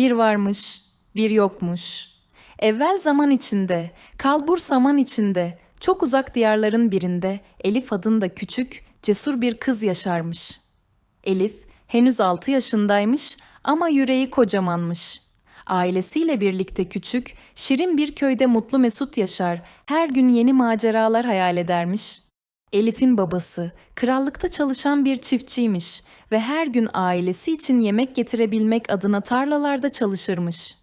Bir varmış, bir yokmuş. Evvel zaman içinde, kalbur saman içinde, çok uzak diyarların birinde Elif adında küçük, cesur bir kız yaşarmış. Elif henüz 6 yaşındaymış ama yüreği kocamanmış. Ailesiyle birlikte küçük, şirin bir köyde mutlu mesut yaşar, her gün yeni maceralar hayal edermiş. Elif'in babası krallıkta çalışan bir çiftçiymiş ve her gün ailesi için yemek getirebilmek adına tarlalarda çalışırmış.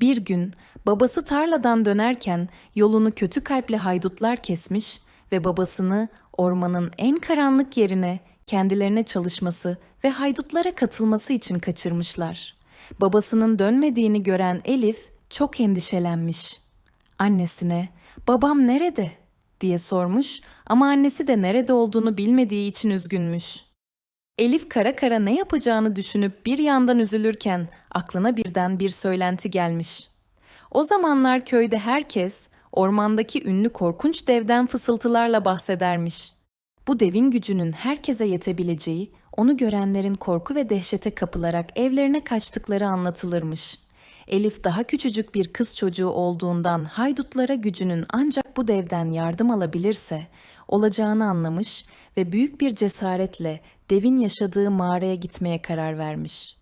Bir gün babası tarladan dönerken yolunu kötü kalpli haydutlar kesmiş ve babasını ormanın en karanlık yerine kendilerine çalışması ve haydutlara katılması için kaçırmışlar. Babasının dönmediğini gören Elif çok endişelenmiş. Annesine "Babam nerede?" diye sormuş ama annesi de nerede olduğunu bilmediği için üzgünmüş. Elif kara kara ne yapacağını düşünüp bir yandan üzülürken aklına birden bir söylenti gelmiş. O zamanlar köyde herkes ormandaki ünlü korkunç devden fısıltılarla bahsedermiş. Bu devin gücünün herkese yetebileceği, onu görenlerin korku ve dehşete kapılarak evlerine kaçtıkları anlatılırmış. Elif daha küçücük bir kız çocuğu olduğundan haydutlara gücünün ancak bu devden yardım alabilirse olacağını anlamış ve büyük bir cesaretle devin yaşadığı mağaraya gitmeye karar vermiş.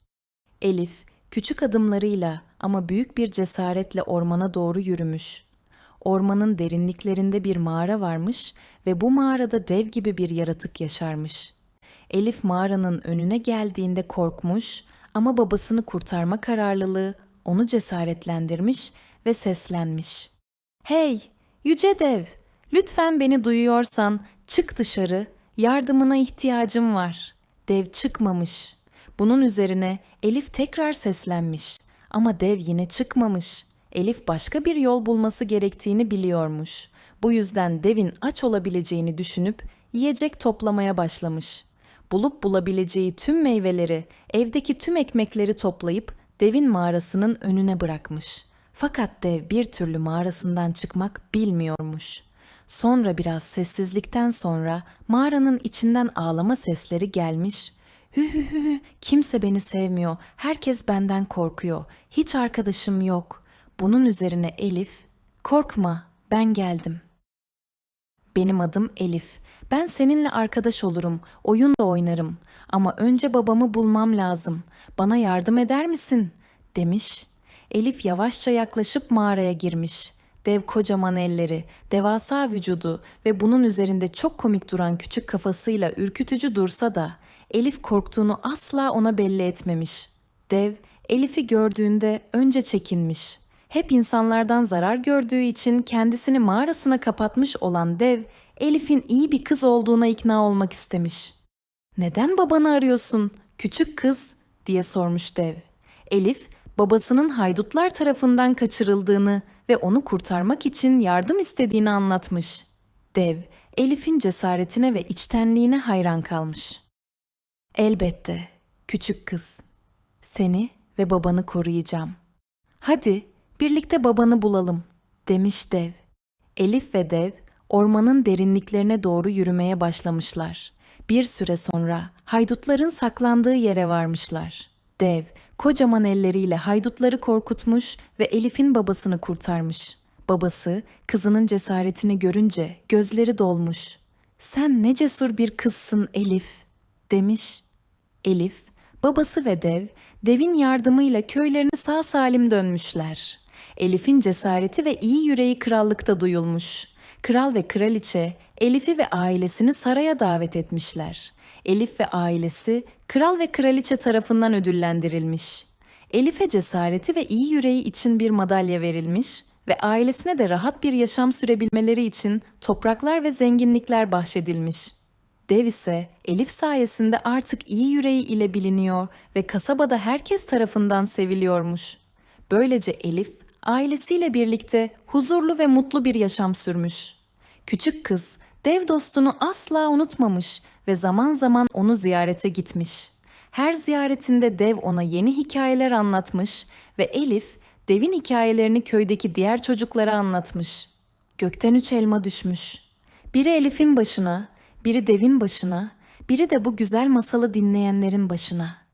Elif küçük adımlarıyla ama büyük bir cesaretle ormana doğru yürümüş. Ormanın derinliklerinde bir mağara varmış ve bu mağarada dev gibi bir yaratık yaşarmış. Elif mağaranın önüne geldiğinde korkmuş ama babasını kurtarma kararlılığı onu cesaretlendirmiş ve seslenmiş. Hey, yüce dev, lütfen beni duyuyorsan çık dışarı, yardımına ihtiyacım var. Dev çıkmamış. Bunun üzerine Elif tekrar seslenmiş ama dev yine çıkmamış. Elif başka bir yol bulması gerektiğini biliyormuş. Bu yüzden devin aç olabileceğini düşünüp yiyecek toplamaya başlamış. Bulup bulabileceği tüm meyveleri, evdeki tüm ekmekleri toplayıp devin mağarasının önüne bırakmış. Fakat dev bir türlü mağarasından çıkmak bilmiyormuş. Sonra biraz sessizlikten sonra mağaranın içinden ağlama sesleri gelmiş. Hü hü hü kimse beni sevmiyor, herkes benden korkuyor, hiç arkadaşım yok. Bunun üzerine Elif, korkma, ben geldim. Benim adım Elif. Ben seninle arkadaş olurum, oyun da oynarım. Ama önce babamı bulmam lazım. Bana yardım eder misin? demiş. Elif yavaşça yaklaşıp mağaraya girmiş. Dev kocaman elleri, devasa vücudu ve bunun üzerinde çok komik duran küçük kafasıyla ürkütücü dursa da Elif korktuğunu asla ona belli etmemiş. Dev Elif'i gördüğünde önce çekinmiş. Hep insanlardan zarar gördüğü için kendisini mağarasına kapatmış olan dev, Elif'in iyi bir kız olduğuna ikna olmak istemiş. Neden babanı arıyorsun, küçük kız? diye sormuş dev. Elif, babasının haydutlar tarafından kaçırıldığını ve onu kurtarmak için yardım istediğini anlatmış. Dev, Elif'in cesaretine ve içtenliğine hayran kalmış. Elbette, küçük kız. Seni ve babanı koruyacağım. Hadi birlikte babanı bulalım, demiş dev. Elif ve dev ormanın derinliklerine doğru yürümeye başlamışlar. Bir süre sonra haydutların saklandığı yere varmışlar. Dev kocaman elleriyle haydutları korkutmuş ve Elif'in babasını kurtarmış. Babası kızının cesaretini görünce gözleri dolmuş. Sen ne cesur bir kızsın Elif, demiş. Elif, babası ve dev, devin yardımıyla köylerine sağ salim dönmüşler. Elif'in cesareti ve iyi yüreği krallıkta duyulmuş. Kral ve kraliçe Elif'i ve ailesini saraya davet etmişler. Elif ve ailesi kral ve kraliçe tarafından ödüllendirilmiş. Elif'e cesareti ve iyi yüreği için bir madalya verilmiş ve ailesine de rahat bir yaşam sürebilmeleri için topraklar ve zenginlikler bahşedilmiş. Dev ise Elif sayesinde artık iyi yüreği ile biliniyor ve kasabada herkes tarafından seviliyormuş. Böylece Elif ailesiyle birlikte huzurlu ve mutlu bir yaşam sürmüş. Küçük kız dev dostunu asla unutmamış ve zaman zaman onu ziyarete gitmiş. Her ziyaretinde dev ona yeni hikayeler anlatmış ve Elif devin hikayelerini köydeki diğer çocuklara anlatmış. Gökten üç elma düşmüş. Biri Elif'in başına, biri devin başına, biri de bu güzel masalı dinleyenlerin başına.